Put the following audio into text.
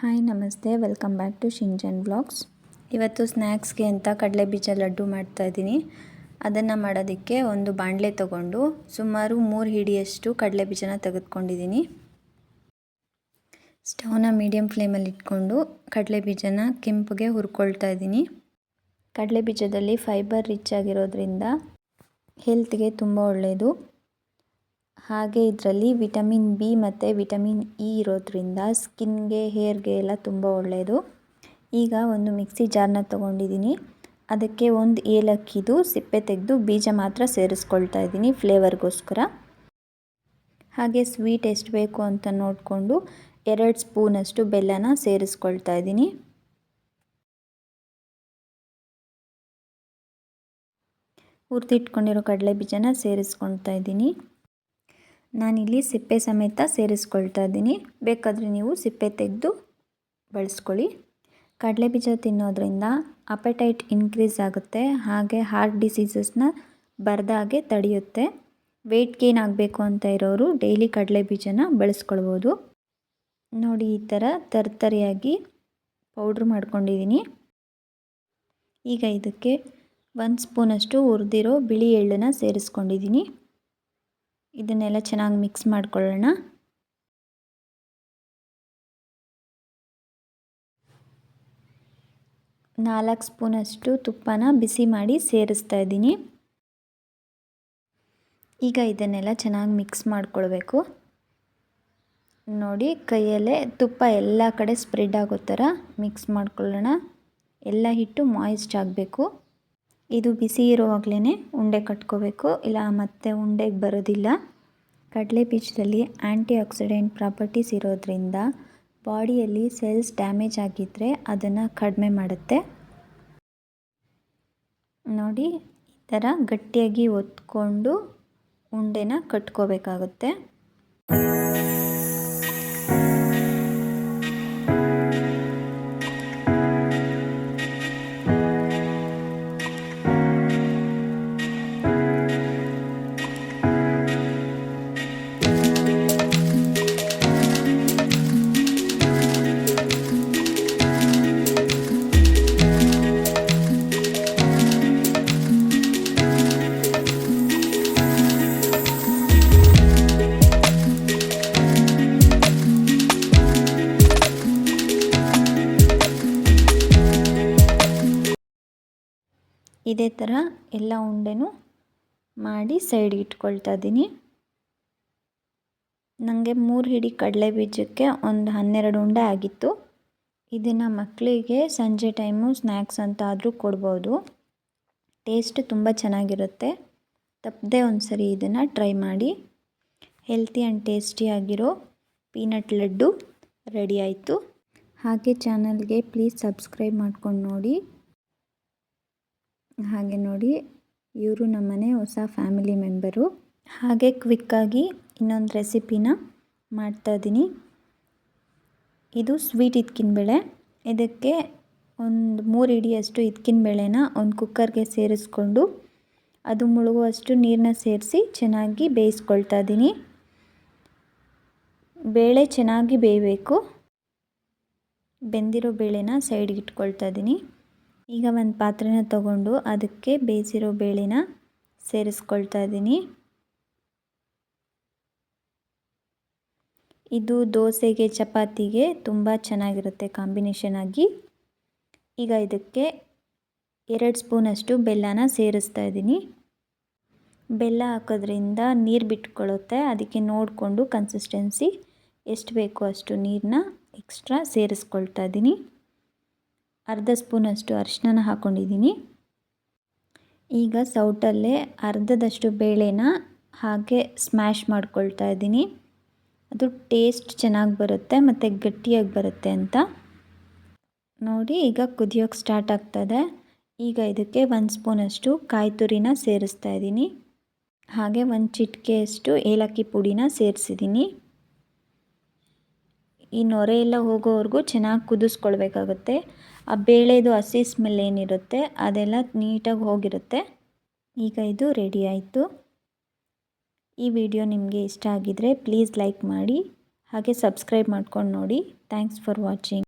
Hi ನಮಸ್ತೆ. Welcome back to ಶಿಂಜನ್ blogs ಇವತ್ತು ಸ್ನ್ಯಾಕ್ಸ್ಗೆ ಅಂತ ಕಡಲೆ ಬೀಜ ಲಡ್ಡು ಮಾಡ್ತಾಯಿದ್ದೀನಿ ಅದನ್ನು ಮಾಡೋದಕ್ಕೆ ಒಂದು ಬಾಣಲೆ ತಗೊಂಡು ಸುಮಾರು ಮೂರು ಹಿಡಿಯಷ್ಟು ಕಡಲೆ ಬೀಜನ ತೆಗೆದುಕೊಂಡಿದ್ದೀನಿ. ಸ್ಟವ್ನ ಮೀಡಿಯಮ್ ಫ್ಲೇಮಲ್ಲಿ ಇಟ್ಕೊಂಡು ಕಡಲೆ ಬೀಜನ ಕೆಂಪುಗೆ ಹುರ್ಕೊಳ್ತಾ ಇದ್ದೀನಿ. ಕಡಲೆ ಬೀಜದಲ್ಲಿ ಫೈಬರ್ ರಿಚ್ ಆಗಿರೋದ್ರಿಂದ ಹೆಲ್ತ್ಗೆ ತುಂಬ ಒಳ್ಳೆಯದು ಹಾಗೆ ಇದರಲ್ಲಿ ವಿಟಮಿನ್ ಬಿ ಮತ್ತು ವಿಟಮಿನ್ ಇ ಇರೋದ್ರಿಂದ ಸ್ಕಿನ್ಗೆ, ಹೇರ್ಗೆ ಎಲ್ಲ ತುಂಬ ಒಳ್ಳೆಯದು ಈಗ ಒಂದು ಮಿಕ್ಸಿ ಜಾರ್ನ ತೊಗೊಂಡಿದ್ದೀನಿ. ಅದಕ್ಕೆ ಒಂದು ಏಲಕ್ಕಿದು ಸಿಪ್ಪೆ ತೆಗೆದು ಬೀಜ ಮಾತ್ರ ಸೇರಿಸ್ಕೊಳ್ತಾ ಇದ್ದೀನಿ ಫ್ಲೇವರ್ಗೋಸ್ಕರ. ಹಾಗೆ ಸ್ವೀಟ್ ಎಷ್ಟು ಬೇಕು ಅಂತ ನೋಡಿಕೊಂಡು ಎರಡು ಸ್ಪೂನಷ್ಟು ಬೆಲ್ಲನ ಸೇರಿಸ್ಕೊಳ್ತಾ ಇದ್ದೀನಿ. ಹುರಿದಿಟ್ಕೊಂಡಿರೋ ಕಡಲೆ ಬೀಜನ ಸೇರಿಸ್ಕೊಳ್ತಾ ಇದ್ದೀನಿ. ನಾನಿಲ್ಲಿ ಸಿಪ್ಪೆ ಸಮೇತ ಸೇರಿಸ್ಕೊಳ್ತಾ ಇದ್ದೀನಿ. ಬೇಕಾದರೆ ನೀವು ಸಿಪ್ಪೆ ತೆಗೆದು ಬಳಸ್ಕೊಳ್ಳಿ. ಕಡಲೆ ಬೀಜ ತಿನ್ನೋದ್ರಿಂದ ಅಪೆಟೈಟ್ ಇನ್ಕ್ರೀಸ್ ಆಗುತ್ತೆ. ಹಾಗೆ ಹಾರ್ಟ್ ಡಿಸೀಸಸ್ನ ಹಾಗೆ ತಡೆಯುತ್ತೆ. ವೆಯ್ಟ್ ಗೇನ್ ಆಗಬೇಕು ಅಂತ ಇರೋರು ಡೈಲಿ ಕಡಲೆ ಬೀಜನ ಬಳಸ್ಕೊಳ್ಬೋದು. ನೋಡಿ, ಈ ಥರ ತರ್ತರಿಯಾಗಿ ಪೌಡ್ರ್ ಮಾಡ್ಕೊಂಡಿದ್ದೀನಿ. ಈಗ ಇದಕ್ಕೆ ಒಂದು ಸ್ಪೂನಷ್ಟು ಹುರಿದಿರೋ ಬಿಳಿ ಎಳ್ಳನ್ನು ಸೇರಿಸ್ಕೊಂಡಿದ್ದೀನಿ. ಇದನ್ನೆಲ್ಲ ಚೆನ್ನಾಗಿ ಮಿಕ್ಸ್ ಮಾಡ್ಕೊಳ್ಳೋಣ. ನಾಲ್ಕು ಸ್ಪೂನಷ್ಟು ತುಪ್ಪನ ಬಿಸಿ ಮಾಡಿ ಸೇರಿಸ್ತಾ ಇದ್ದೀನಿ. ಈಗ ಇದನ್ನೆಲ್ಲ ಚೆನ್ನಾಗಿ ಮಿಕ್ಸ್ ಮಾಡ್ಕೊಳ್ಬೇಕು. ನೋಡಿ, ಕೈಯಲ್ಲೇ ತುಪ್ಪ ಎಲ್ಲ ಕಡೆ ಸ್ಪ್ರೆಡ್ ಆಗೋ ಥರ ಮಿಕ್ಸ್ ಮಾಡ್ಕೊಳ್ಳೋಣ. ಎಲ್ಲ ಹಿಟ್ಟು ಮಾಯಿಸ್ಟ್ ಆಗಬೇಕು. ಇದು ಬಿಸಿ ಇರುವಾಗಲೇ ಉಂಡೆ ಕಟ್ಕೋಬೇಕು. ಇಲ್ಲ, ಮತ್ತೆ ಉಂಡೆಗೆ ಬರೋದಿಲ್ಲ. ಕಡಲೆ ಬೀಜದಲ್ಲಿ ಆ್ಯಂಟಿ ಆಕ್ಸಿಡೆಂಟ್ ಪ್ರಾಪರ್ಟೀಸ್ ಇರೋದ್ರಿಂದ ಬಾಡಿಯಲ್ಲಿ ಸೆಲ್ಸ್ ಡ್ಯಾಮೇಜ್ ಆಗಿದ್ದರೆ ಅದನ್ನು ಕಡಿಮೆ ಮಾಡುತ್ತೆ. ನೋಡಿ, ಈ ಥರ ಗಟ್ಟಿಯಾಗಿ ಒತ್ಕೊಂಡು ಉಂಡೆನ ಕಟ್ಕೋಬೇಕಾಗುತ್ತೆ. ಇದೇ ಥರ ಎಲ್ಲ ಉಂಡೆನೂ ಮಾಡಿ ಸೈಡ್ಗೆ ಇಟ್ಕೊಳ್ತಾ ಇದ್ದೀನಿ. ನನಗೆ ಮೂರು ಹಿಡಿ ಕಡಲೆ ಬೀಜಕ್ಕೆ ಒಂದು ಹನ್ನೆರಡು ಉಂಡೆ ಆಗಿತ್ತು. ಇದನ್ನು ಮಕ್ಕಳಿಗೆ ಸಂಜೆ ಟೈಮು ಸ್ನ್ಯಾಕ್ಸ್ ಅಂತ ಆದರೂ ಕೊಡ್ಬೋದು. ಟೇಸ್ಟ್ ತುಂಬ ಚೆನ್ನಾಗಿರುತ್ತೆ. ತಪ್ಪದೆ ಒಂದು ಸರಿ ಇದನ್ನು ಟ್ರೈ ಮಾಡಿ. ಹೆಲ್ತಿ ಆ್ಯಂಡ್ ಟೇಸ್ಟಿಯಾಗಿರೋ ಪೀನಟ್ ಲಡ್ಡು ರೆಡಿ ಆಯಿತು. ಹಾಗೆ ಚಾನಲ್ಗೆ ಪ್ಲೀಸ್ ಸಬ್ಸ್ಕ್ರೈಬ್ ಮಾಡ್ಕೊಂಡು ನೋಡಿ. ಹಾಗೆ ನೋಡಿ, ಇವರು ನಮ್ಮನೆ ಹೊಸ ಫ್ಯಾಮಿಲಿ ಮೆಂಬರು. ಹಾಗೆ ಕ್ವಿಕ್ಕಾಗಿ ಇನ್ನೊಂದು ರೆಸಿಪಿನ ಮಾಡ್ತಾಯಿದ್ದೀನಿ ಇದು ಸ್ವೀಟ್ ಇದ್ಕಿನ ಬೇಳೆ. ಇದಕ್ಕೆ ಒಂದು ಮೂರು ಇಡಿಯಷ್ಟು ಇದ್ಕಿನ ಬೇಳೆನ ಒಂದು ಕುಕ್ಕರ್ಗೆ ಸೇರಿಸ್ಕೊಂಡು ಅದು ಮುಳುಗುವಷ್ಟು ನೀರನ್ನ ಸೇರಿಸಿ ಚೆನ್ನಾಗಿ ಬೇಯಿಸ್ಕೊಳ್ತಾ ಇದ್ದೀನಿ. ಬೇಳೆ ಚೆನ್ನಾಗಿ ಬೇಯಬೇಕು. ಬೆಂದಿರೋ ಬೇಳೆನ ಸೈಡ್ಗೆ ಇಟ್ಕೊಳ್ತಾ ಇದ್ದೀನಿ. ಈಗ ಒಂದು ಪಾತ್ರೆನ ತಗೊಂಡು ಅದಕ್ಕೆ ಬೇಯಿಸಿರೋ ಬೇಳೆನ ಸೇರಿಸ್ಕೊಳ್ತಾ ಇದ್ದೀನಿ ಇದು ದೋಸೆಗೆ, ಚಪಾತಿಗೆ ತುಂಬ ಚೆನ್ನಾಗಿರುತ್ತೆ ಕಾಂಬಿನೇಷನ್ ಆಗಿ. ಈಗ ಇದಕ್ಕೆ ಎರಡು ಸ್ಪೂನಷ್ಟು ಬೆಲ್ಲನ ಸೇರಿಸ್ತಾ ಇದ್ದೀನಿ ಬೆಲ್ಲ ಹಾಕೋದ್ರಿಂದ ನೀರು ಬಿಟ್ಕೊಳ್ಳುತ್ತೆ ಅದಕ್ಕೆ ನೋಡಿಕೊಂಡು ಕನ್ಸಿಸ್ಟೆನ್ಸಿ ಎಷ್ಟು ಬೇಕೋ ಅಷ್ಟು ನೀರನ್ನ ಎಕ್ಸ್ಟ್ರಾ ಸೇರಿಸ್ಕೊಳ್ತಾ ಇದ್ದೀನಿ ಅರ್ಧ ಸ್ಪೂನಷ್ಟು ಅರಿಶಿನ ಹಾಕ್ಕೊಂಡಿದ್ದೀನಿ ಈಗ ಸೌಟಲ್ಲೇ ಅರ್ಧದಷ್ಟು ಬೇಳೆನ ಹಾಗೆ ಸ್ಮ್ಯಾಶ್ ಮಾಡ್ಕೊಳ್ತಾ ಇದ್ದೀನಿ. ಅದು ಟೇಸ್ಟ್ ಚೆನ್ನಾಗಿ ಬರುತ್ತೆ ಮತ್ತು ಗಟ್ಟಿಯಾಗಿ ಬರುತ್ತೆ ಅಂತ. ನೋಡಿ, ಈಗ ಕುದಿಯೋಕ್ಕೆ ಸ್ಟಾರ್ಟ್ ಆಗ್ತದೆ ಈಗ ಇದಕ್ಕೆ ಒಂದು ಸ್ಪೂನಷ್ಟು ಕಾಯಿ ತುರಿನ ಸೇರಿಸ್ತಾ ಇದ್ದೀನಿ. ಹಾಗೆ ಒಂದು ಚಿಟಿಕೆಯಷ್ಟು ಏಲಕ್ಕಿ ಪುಡಿನ ಸೇರಿಸಿದ್ದೀನಿ. ಈ ನೊರೆ ಎಲ್ಲ ಹೋಗೋವರೆಗೂ ಚೆನ್ನಾಗಿ ಕುದಿಸ್ಕೊಳ್ಬೇಕಾಗುತ್ತೆ. ಆ ಬೇಳೆದು ಹಸಿ ಸ್ಮೆಲ್ ಏನಿರುತ್ತೆ ಅದೆಲ್ಲ ನೀಟಾಗಿ ಹೋಗಿರುತ್ತೆ. ಈಗ ಇದು ರೆಡಿ ಆಯಿತು. ಈ ವಿಡಿಯೋ ನಿಮಗೆ ಇಷ್ಟ ಆಗಿದರೆ ಪ್ಲೀಸ್ ಲೈಕ್ ಮಾಡಿ, ಹಾಗೆ ಸಬ್ಸ್ಕ್ರೈಬ್ ಮಾಡ್ಕೊಂಡು ನೋಡಿ. Thanks for watching